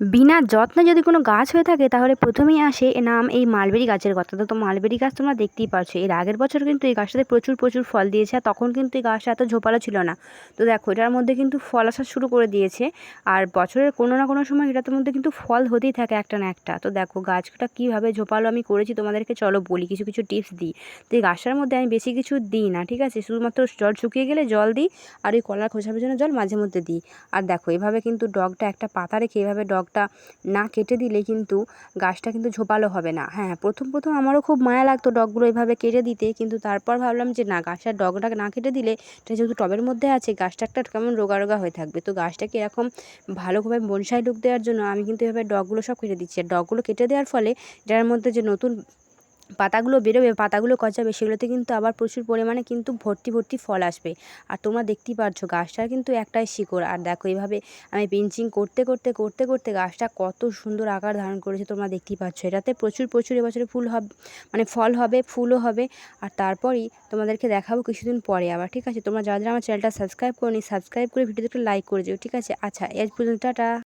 বিনা যত্নে যদি কোনো গাছ হয়ে থাকে, তাহলে প্রথমেই আসে এ নাম এই মালবেরি গাছের কথা। তো মালবেরি গাছ তোমরা দেখতেই পাচ্ছ এর আগের বছর কিন্তু এই গাছটাতে প্রচুর প্রচুর ফল দিয়েছে আর তখন কিন্তু এই গাছটা এত ঝোপালো ছিল না। তো দেখো, এটার মধ্যে কিন্তু ফল আসা শুরু করে দিয়েছে। আর বছরের কোনো না কোনো সময় এটার মধ্যে কিন্তু ফল হতেই থাকে একটা না একটা। তো দেখো, গাছটা কীভাবে ঝোপালো আমি করেছি তোমাদেরকে চলো বলি, কিছু কিছু টিপস দিই। তো এই গাছটার মধ্যে আমি বেশি কিছু দিই না, ঠিক আছে? শুধুমাত্র জল শুকিয়ে গেলে জল দিই আর ওই কলার খোসা ভেজানো জল মাঝে মধ্যে দিই। আর দেখো, এভাবে কিন্তু ডগটা একটা পাতা রেখে এভাবে ডগটা না কেটে দিলে কিন্তু গাছটা কিন্তু ঝোপালো হবে না। হ্যাঁ প্রথম প্রথম আমারও খুব মায়া লাগতো ডগগুলো এভাবে কেটে দিতে। কিন্তু তারপর ভাবলাম যে, না, গাছটা ডগটা না কেটে দিলে এটা যেহেতু টবের মধ্যে আছে, গাছটা একটা কেমন রোগা রোগা হয়ে থাকবে। তো গাছটাকে এরকম ভালোভাবে বনসাই লুক দেওয়ার জন্য আমি কিন্তু এভাবে ডগগুলো সব কেটে দিচ্ছি। আর ডগগুলো কেটে দেওয়ার ফলে যার মধ্যে যে নতুন পাতাগুলো বেরোবে, পাতাগুলো গজাবে সেগুলোতে কিন্তু আবার প্রচুর পরিমাণে কিন্তু ভর্তি ভর্তি ফল আসবে। আর তোমরা দেখতেই পারছ গাছটার কিন্তু একটাই শিকড়। আর দেখো এইভাবে আমি পিঞ্চিং করতে করতে করতে করতে গাছটা কত সুন্দর আকার ধারণ করেছে, তোমরা দেখতেই পাচ্ছ। এটাতে প্রচুর প্রচুর এবছরে ফুল হবে মানে ফল হবে, ফুলও হবে। আর তারপরই তোমাদেরকে দেখাবো কিছুদিন পরে আবার, ঠিক আছে? তোমরা যারা যারা আমার চ্যানেলটা সাবস্ক্রাইব করনি, সাবস্ক্রাইব করে ভিডিওতে লাইক করে দিও, ঠিক আছে? আচ্ছা এর পর্যন্ত, টাটা।